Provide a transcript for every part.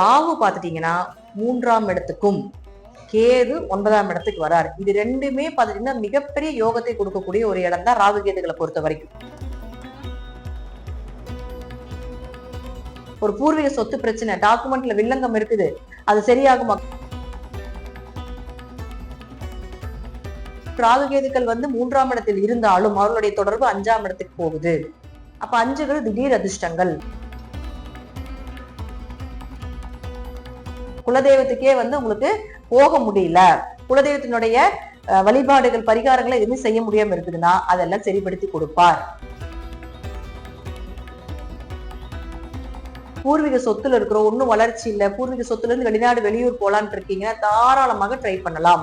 ராகு பார்த்துட்டீங்கன்னா மூன்றாம் இடத்துக்கும் கேது ஒன்பதாம் இடத்துக்கு வராரு. இது ரெண்டுமே பார்த்துட்டீங்கன்னா மிகப்பெரிய யோகத்தை கொடுக்கக்கூடிய ஒரு இடம் தான் ராகு கேதுகளை பொறுத்த வரைக்கும். ஒரு பூர்வீக சொத்து பிரச்சனை டாக்குமெண்ட்ல வில்லங்கம் இருக்குது. அது சரியாகுமா? ராகு கேதுக்கள் வந்து மூன்றாம் இடத்தில் இருந்தாலும் அவர்களுடைய தொடர்பு அஞ்சாம் இடத்துக்கு போகுது. அப்ப அஞ்சுகள் திடீர் அதிர்ஷ்டங்கள். குலதெய்வத்துக்கே வந்து உங்களுக்கு போக முடியல. குலதெய்வத்தினுடைய வழிபாடுகள் பரிகாரங்களை எதுவுமே செய்ய முடியாம இருக்குதுன்னா அதெல்லாம் சரிப்படுத்தி கொடுப்பார். பூர்வீக சொத்துல இருக்கிற ஒன்றும் வளர்ச்சி இல்ல. பூர்வீக சொத்துல இருந்து வெளிநாடு வெளியூர் போலான்னு இருக்கீங்க தாராளமாக ட்ரை பண்ணலாம்.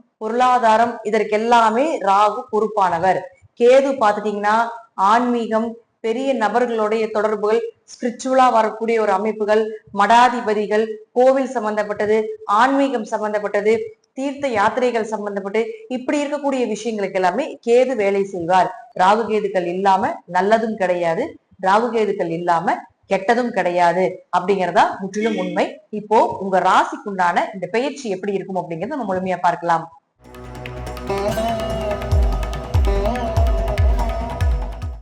பொருளாதாரம் இதற்கெல்லாமே ராகு பொறுப்பானவர். கேது பார்த்துட்டீங்கன்னா ஆன்மீகம் பெரிய நபர்களுடைய தொடர்புகள் ஸ்பிரிச்சுவலா வரக்கூடிய ஒரு அமைப்புகள் மடாதிபதிகள் கோவில் சம்பந்தப்பட்டது ஆன்மீகம் சம்பந்தப்பட்டது தீர்த்த யாத்திரைகள் சம்பந்தப்பட்டு இப்படி இருக்கக்கூடிய விஷயங்களுக்கு எல்லாமே கேது வேலை செய்வார். ராகு கேதுக்கள் இல்லாம நல்லதும் கிடையாது. ராகு கேதுக்கள் இல்லாம கெட்டதும் கிடையாது. அப்படிங்கறதா முற்றிலும் உண்மை. இப்போ உங்க ராசிக்குண்டான இந்த பயிற்சி எப்படி இருக்கும் அப்படிங்கறத நம்ம முழுமையா பார்க்கலாம்.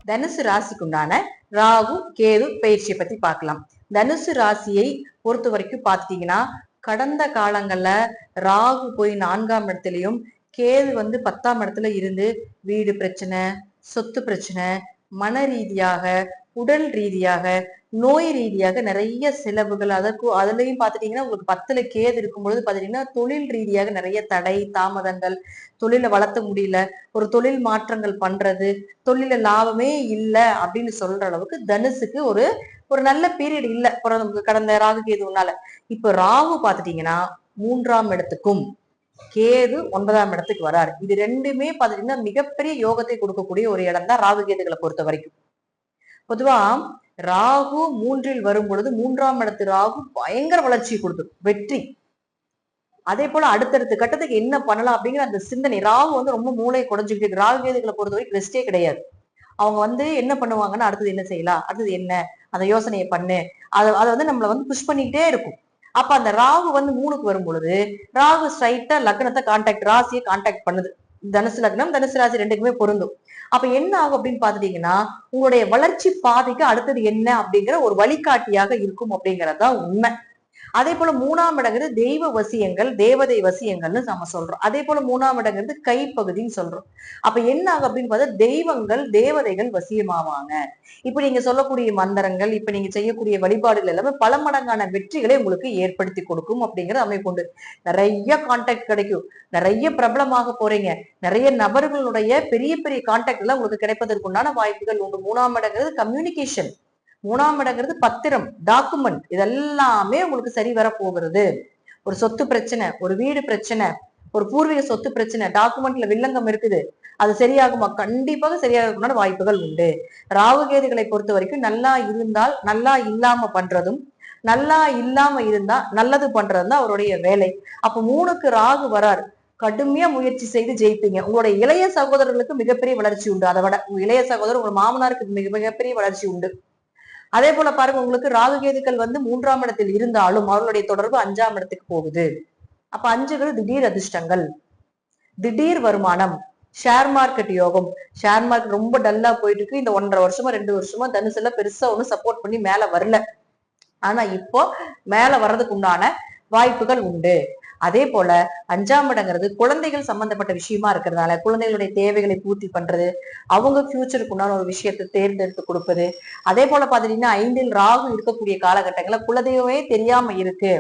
தனுசு ராசிக்குண்டான ராகு கேது பயிற்சியை பத்தி பார்க்கலாம். தனுசு ராசியை பொறுத்த வரைக்கும் பார்த்தீங்கன்னா கடந்த காலங்கள்ல ராகு போய் நான்காம் இடத்துலயும் கேது வந்து பத்தாம் இடத்துல இருந்து வீடு பிரச்சனை சொத்து பிரச்சனை மன ரீதியாக உடல் ரீதியாக நோய் ரீதியாக நிறைய செலவுகள் அதற்கு அதுலயும் பாத்துட்டீங்கன்னா உங்களுக்கு பத்துல கேது இருக்கும் பொழுது பாத்தீங்கன்னா தொழில் ரீதியாக நிறைய தடை தாமதங்கள் தொழிலை வளர்த்த முடியல ஒரு தொழில் மாற்றங்கள் பண்றது தொழில லாபமே இல்லை அப்படின்னு சொல்ற அளவுக்கு தனுசுக்கு ஒரு ஒரு நல்ல பீரியட் இல்லை. கடந்த ராகு கேதுனால இப்ப ராகு பாத்துட்டீங்கன்னா மூன்றாம் இடத்துக்கும் கேது ஒன்பதாம் இடத்துக்கு வராரு. இது ரெண்டுமே பாத்தீங்கன்னா மிகப்பெரிய யோகத்தை கொடுக்கக்கூடிய ஒரு இடம் தான் ராகு கேதுகளை பொறுத்த வரைக்கும் பொதுவா ராகு மூன்றில் வரும் பொழுது மூன்றாம் இடத்து ராகு பயங்கர வளர்ச்சி கொடுக்கும் வெற்றி. அதே போல அடுத்தடுத்த கட்டத்துக்கு என்ன பண்ணலாம் அப்படிங்கிற அந்த சிந்தனை. ராகு வந்து ரொம்ப மூளை குறைஞ்சுக்கிட்டு ராகு வேதுகளை பொறுத்த வரைக்கும் ரெஸ்டே கிடையாது. அவங்க வந்து என்ன பண்ணுவாங்கன்னா அடுத்தது என்ன செய்யலாம் அடுத்தது என்ன? அந்த யோசனையை பண்ணு. அதை அதை வந்து நம்மளை வந்து புஷ் பண்ணிக்கிட்டே இருக்கும். அப்ப அந்த ராகு வந்து மூணுக்கு வரும் பொழுது ராகு ஸ்ட்ரைட்டா லக்னத்தை கான்டாக்ட் ராசியை கான்டாக்ட் பண்ணுது. தனுசு லக்னம் தனுசு ராசி ரெண்டுக்குமே பொருந்தும். அப்ப என்ன ஆகும் அப்படின்னு பாத்துட்டீங்கன்னா உங்களுடைய வளர்ச்சி பாதைக்கு அடுத்தது என்ன அப்படிங்கிற ஒரு வழிகாட்டியாக இருக்கும் அப்படிங்கறது தான் உண்மை. அதே போல மூணாம் இடங்கிறது தெய்வ வசியங்கள் தேவதை வசியங்கள்னு நம்ம சொல்றோம். அதே போல மூணாம் இடங்கிறது கைப்பகுதின்னு சொல்றோம். அப்ப என்ன ஆகும் அப்படின்னு பார்த்தா தெய்வங்கள் தேவதைகள் வசியமாவாங்க. இப்ப நீங்க சொல்லக்கூடிய மந்திரங்கள் இப்ப நீங்க செய்யக்கூடிய வழிபாடுகள் எல்லாமே பல மடங்கான வெற்றிகளை உங்களுக்கு ஏற்படுத்தி கொடுக்கும் அப்படிங்கிற அமைப்பு உண்டு. நிறைய கான்டாக்ட் கிடைக்கும். நிறைய பிரபலமாக போறீங்க. நிறைய நபர்களுடைய பெரிய பெரிய கான்டாக்ட் எல்லாம் உங்களுக்கு கிடைப்பதற்கு உண்டான வாய்ப்புகள் உண்டு. மூணாம் இடங்கிறது கம்யூனிகேஷன் மூணாம் இடங்கிறது பத்திரம் டாக்குமெண்ட் இதெல்லாமே உங்களுக்கு சரி வர போகிறது. ஒரு சொத்து பிரச்சனை ஒரு வீடு பிரச்சனை ஒரு பூர்வீக சொத்து பிரச்சனை டாக்குமெண்ட்ல வில்லங்கம் இருக்குது. அது சரியாகுமா? கண்டிப்பாக சரியாகக்கூடிய வாய்ப்புகள் உண்டு. ராகு கேதுகளை பொறுத்த வரைக்கும் நல்லா இருந்தால் நல்லா இல்லாம பண்றதும் நல்லா இல்லாம இருந்தா நல்லது பண்றதும் தான் அவருடைய வேலை. அப்ப மூணுக்கு ராகு வரார். கடுமையா முயற்சி செய்து ஜெயிப்பீங்க. உங்களுடைய இளைய சகோதரர்களுக்கு மிகப்பெரிய வளர்ச்சி உண்டு. அதை விட உங்க இளைய சகோதரர் உங்க மாமனாருக்கு மிக மிகப்பெரிய வளர்ச்சி உண்டு. அதே போல பாருங்க உங்களுக்கு ராகு கேதுக்கள் வந்து மூன்றாம் இடத்தில் இருந்தாலும் அவர்களுடைய தொடர்பு அஞ்சாம் இடத்துக்கு போகுது. அப்ப அஞ்சுகள் திடீர் அதிர்ஷ்டங்கள். திடீர் வருமானம். ஷேர் மார்க்கெட் யோகம். ஷேர் மார்க்கெட் ரொம்ப டல்லா போயிட்டு இருக்கு. இந்த ஒன்றரை வருஷமா ரெண்டு வருஷமா தனுசுல பெருசா ஒன்றும் சப்போர்ட் பண்ணி மேல வரல. ஆனா இப்போ மேல வர்றதுக்கு உண்டான வாய்ப்புகள் உண்டு. அதே போல அஞ்சாம் இடங்கிறது குழந்தைகள் சம்பந்தப்பட்ட விஷயமா இருக்கிறதுனால குழந்தைகளுடைய தேவைகளை பூர்த்தி பண்றது அவங்க ஃபியூச்சருக்கு உண்டான ஒரு விஷயத்தை தேர்ந்தெடுத்து கொடுப்பது. அதே போல பாத்தீங்கன்னா ஐந்தில் ராகு இருக்கக்கூடிய காலகட்டங்கள்ல குலதெய்வமே தெரியாம இருக்கு.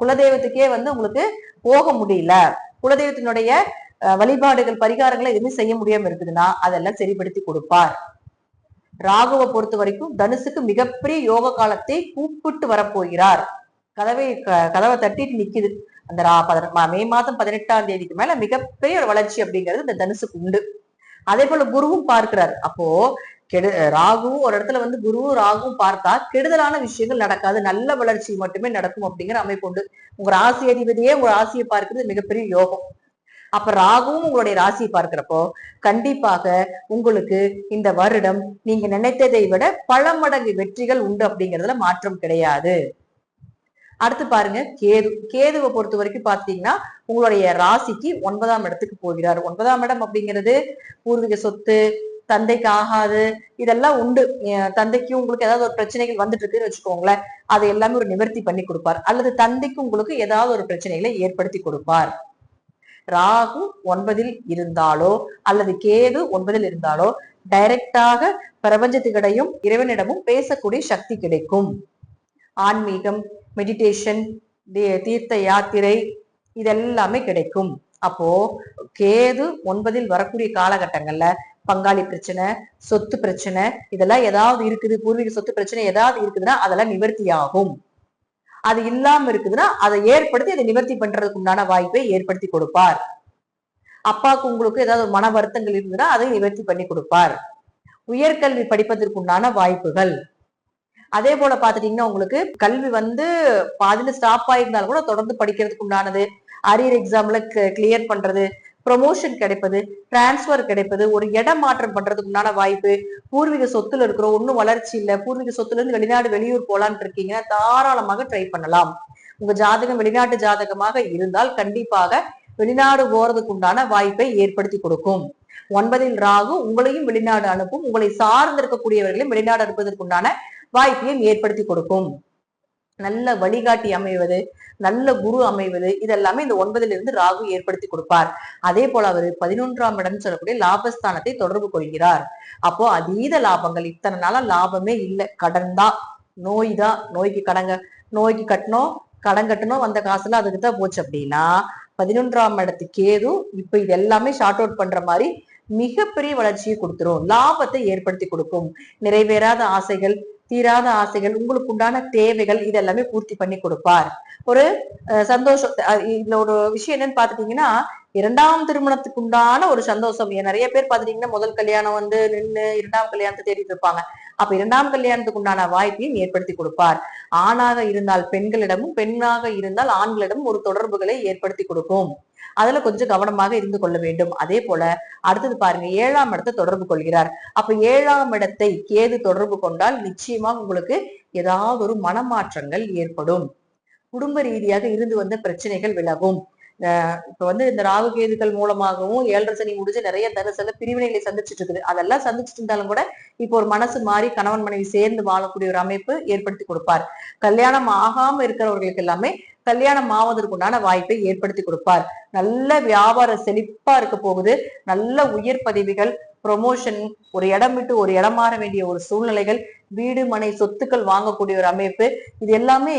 குலதெய்வத்துக்கே வந்து உங்களுக்கு போக முடியல. குலதெய்வத்தினுடைய அஹ், வழிபாடுகள் பரிகாரங்களை எதுவுமே செய்ய முடியாம இருக்குதுன்னா அதெல்லாம் சரிப்படுத்தி கொடுப்பார். ராகுவை பொறுத்த வரைக்கும் தனுசுக்கு மிகப்பெரிய யோக காலத்தை கூப்பிட்டு வரப்போகிறார். கதவை க- கதவை தட்டிட்டு நிக்குது. அந்த ரா- மே மாதம் பதினெட்டாம் தேதிக்கு மேல மிகப்பெரிய ஒரு வளர்ச்சி அப்படிங்கிறது இந்த தனுசுக்கு உண்டு. அதே போல குருவும் பார்க்கிறார். அப்போ கெடு ராகுவும் ஒரு இடத்துல வந்து குருவும் ராகுவும் பார்த்தா கெடுதலான விஷயங்கள் நடக்காது. நல்ல வளர்ச்சி மட்டுமே நடக்கும் அப்படிங்கிற அமைப்பு உண்டு. உங்க ராசி அதிபதியே உங்க ராசியை பார்க்கிறது மிகப்பெரிய யோகம். அப்ப ராகுவும் உங்களுடைய ராசியை பார்க்கிறப்போ கண்டிப்பாக உங்களுக்கு இந்த வருடம் நீங்க நினைத்ததை விட பல மடங்கு வெற்றிகள் உண்டு அப்படிங்கிறதுல மாற்றம் கிடையாது. அடுத்து பாருங்க கேது கேதுவை பொறுத்த வரைக்கும் பார்த்தீங்கன்னா உங்களுடைய ராசிக்கு ஒன்பதாம் இடத்துக்கு போகிறார். ஒன்பதாம் இடம் அப்படிங்கிறது பூர்வீக சொத்து தந்தைக்கு ஆகாது இதெல்லாம் உண்டு. தந்தைக்கு உங்களுக்கு ஏதாவது ஒரு பிரச்சனைகள் வந்துட்டு இருக்குன்னு வச்சுக்கோங்களேன் அதை எல்லாமே ஒரு நிவர்த்தி பண்ணி கொடுப்பார். அல்லது தந்தைக்கு உங்களுக்கு ஏதாவது ஒரு பிரச்சனைகளை ஏற்படுத்தி கொடுப்பார். ராகு ஒன்பதில் இருந்தாலோ அல்லது கேது ஒன்பதில் இருந்தாலோ டைரக்டாக பிரபஞ்சத்துக்கிடையும் இறைவனிடமும் பேசக்கூடிய சக்தி கிடைக்கும். ஆன்மீகம் மெடிடேஷன் தீர்த்த யாத்திரை இதெல்லாமே கிடைக்கும். அப்போ கேது ஒன்பதில் வரக்கூடிய காலகட்டங்கள்ல பங்காளி பிரச்சனை சொத்து பிரச்சனை இதெல்லாம் ஏதாவது இருக்குது பூர்வீக சொத்து பிரச்சனை ஏதாவது இருக்குதுன்னா அதெல்லாம் நிவர்த்தி ஆகும் அது இல்லாம இருக்குதுன்னா அதை ஏற்படுத்தி அதை நிவர்த்தி பண்றதுக்கு உண்டான வாய்ப்பை ஏற்படுத்தி கொடுப்பார். அப்பாவுக்கு உங்களுக்கு ஏதாவது மன வருத்தங்கள் இருந்ததுன்னா அதை நிவர்த்தி பண்ணி கொடுப்பார். உயர்கல்வி படிப்பதற்குண்டான வாய்ப்புகள். அதே போல பாத்துட்டீங்கன்னா உங்களுக்கு கல்வி வந்து பாதியில ஸ்டாப் ஆயிருந்தாலும் கூட தொடர்ந்து படிக்கிறதுக்கு உண்டானது. அரியர் எக்ஸாம்ல கிளியர் பண்றது ப்ரொமோஷன் கிடைப்பது டிரான்ஸ்ஃபர் கிடைப்பது ஒரு இடம் மாற்றம் பண்றதுக்கு உண்டான வாய்ப்பு. பூர்வீக சொத்துல இருக்கிறோம் ஒன்னும் வளர்ச்சி இல்ல. பூர்வீக சொத்துல இருந்து வெளிநாடு வெளியூர் போலான்னு இருக்கீங்கன்னா தாராளமாக ட்ரை பண்ணலாம். உங்க ஜாதகம் வெளிநாட்டு ஜாதகமாக இருந்தால் கண்டிப்பாக வெளிநாடு போறதுக்கு உண்டான வாய்ப்பை ஏற்படுத்தி கொடுக்கும். ஒன்பதில் ராகு உங்களையும் வெளிநாடு அனுப்பும். உங்களை சார்ந்து இருக்கக்கூடியவர்களையும் வெளிநாடு அனுப்புவதற்குண்டான வாய்ப்பையும் ஏற்படுத்தி கொடுக்கும். நல்ல வழிகாட்டி அமைவது நல்ல குரு அமைவது இதெல்லாமே இந்த ஒன்பதுல இருந்து ராகு ஏற்படுத்தி கொடுப்பார். அதே போல அவர் பதினொன்றாம் இடம் சொல்லக்கூடிய லாபஸ்தானத்தை தொடர்பு கொள்கிறார். அப்போ அதீத லாபங்கள் இத்தனை நாளா லாபமே இல்லை. கடன் தான். நோய் தான். நோய்க்கு கடங்க நோய்க்கு கட்டணும் கடன் கட்டணும் வந்த காசுல அதுக்கு தான் போச்சு அப்படின்னா பதினொன்றாம் இடத்து கேது இப்ப இது எல்லாமே ஷார்ட் அவுட் பண்ற மாதிரி மிகப்பெரிய வளர்ச்சியை கொடுத்துரும். லாபத்தை ஏற்படுத்தி கொடுக்கும். நிறைவேறாத ஆசைகள் தீராத ஆசைகள் உங்களுக்கு உண்டான தேவைகள் இதெல்லாமே பூர்த்தி பண்ணி கொடுப்பார். ஒரு சந்தோஷம் இதுல ஒரு விஷயம் என்னன்னு பாத்துட்டீங்கன்னா இரண்டாம் திருமணத்துக்கு உண்டான ஒரு சந்தோஷம். ஏன் நிறைய பேர் பாத்துட்டீங்கன்னா முதல் கல்யாணம் வந்து நின்று இரண்டாம் கல்யாணத்தை தேடிட்டு இருப்பாங்க. அப்ப இரண்டாம் கல்யாணத்துக்கு உண்டான வாய்ப்பையும் ஏற்படுத்தி கொடுப்பார். ஆணாக இருந்தால் பெண்களிடமும் பெண்ணாக இருந்தால் ஆண்களிடமும் ஒரு தொடர்புகளை ஏற்படுத்தி கொடுக்கும். அதுல கொஞ்சம் கவனமாக இருந்து கொள்ள வேண்டும். அதே போல அடுத்தது பாருங்க ஏழாம் இடத்தை தொடர்பு கொள்கிறார். அப்ப ஏழாம் இடத்தை கேது தொடர்பு கொண்டால் நிச்சயமா உங்களுக்கு ஏதாவது ஒரு மனமாற்றங்கள் ஏற்படும். குடும்ப ரீதியாக இருந்து வந்த பிரச்சனைகள் விலகும். அஹ் இப்ப வந்து இந்த ராகு கேதுகள் மூலமாகவும் ஏழரை சனி முடிஞ்சு நிறைய தனுசுல பிரிவினைகளை சந்திச்சுட்டு இருக்குது. அதெல்லாம் சந்திச்சுட்டு இருந்தாலும் கூட இப்போ ஒரு மனசு மாறி கணவன் மனைவி சேர்ந்து வாழக்கூடிய ஒரு அமைப்பு ஏற்படுத்தி கொடுப்பார். கல்யாணம் ஆகாம இருக்கிறவர்களுக்கு எல்லாமே கல்யாணம் ஆவதற்குண்டான வாய்ப்பை ஏற்படுத்தி கொடுப்பார். நல்ல வியாபார செழிப்பா இருக்க போகுது. நல்ல உயர் பதவிகள் ப்ரொமோஷன் ஒரு இடம் விட்டு ஒரு இடம் மாற வேண்டிய ஒரு சூழ்நிலைகள் வீடு மனை சொத்துக்கள் வாங்கக்கூடிய ஒரு அமைப்பு இது எல்லாமே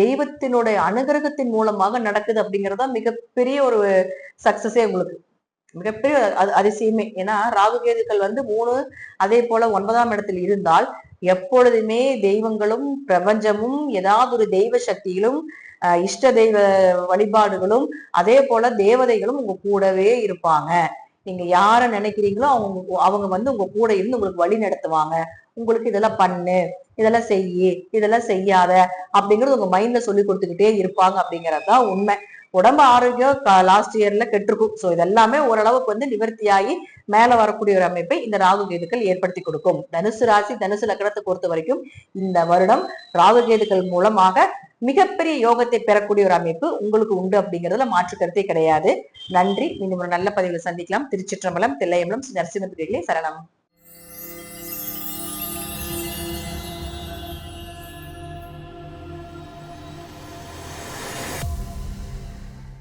தெய்வத்தினுடைய அனுகிரகத்தின் மூலமாக நடக்குது அப்படிங்கறதா மிகப்பெரிய ஒரு சக்சஸே உங்களுக்கு. மிகப்பெரிய அதிசயமே. ஏன்னா ராகு கேதுக்கள் வந்து மூணு அதே போல ஒன்பதாம் இடத்தில் இருந்தால் எப்பொழுதுமே தெய்வங்களும் பிரபஞ்சமும் ஏதாவது ஒரு தெய்வ சக்தியிலும் அஹ் இஷ்ட தெய்வ வழிபாடுகளும் அதே போல தேவதைகளும் உங்க கூடவே இருப்பாங்க. நீங்க யார நினைக்கிறீங்களோ அவங்க அவங்க வந்து உங்க கூட இருந்து உங்களுக்கு வழி நடத்துவாங்க. உங்களுக்கு இதெல்லாம் பண்ணு இதெல்லாம் செய்யி இதெல்லாம் செய்யாத அப்படிங்கறது உங்க மைண்ட்ல சொல்லி கொடுத்துக்கிட்டே இருப்பாங்க அப்படிங்கறதுதான் உண்மை. உடம்பு ஆரோக்கியம் லாஸ்ட் இயர்ல கெட்டிருக்கும். சோ இதெல்லாமே ஓரளவுக்கு வந்து நிவர்த்தியாகி மேல வரக்கூடிய ஒரு அமைப்பை இந்த ராகு கேதுக்கள் ஏற்படுத்தி கொடுக்கும். தனுசு ராசி தனுசு லக்னத்தை பொறுத்த வரைக்கும் இந்த வருடம் ராகு கேதுக்கள் மூலமாக மிகப்பெரிய யோகத்தை பெறக்கூடிய ஒரு அமைப்பு உங்களுக்கு உண்டு அப்படிங்கிறதுல மாற்று கருத்தே கிடையாது. நன்றி. மீண்டும் ஒரு நல்ல பதிவில் சந்திக்கலாம். திருச்சிற்றம்பலம் தில்லையம்பலம் நரசிம்ம சரணம்.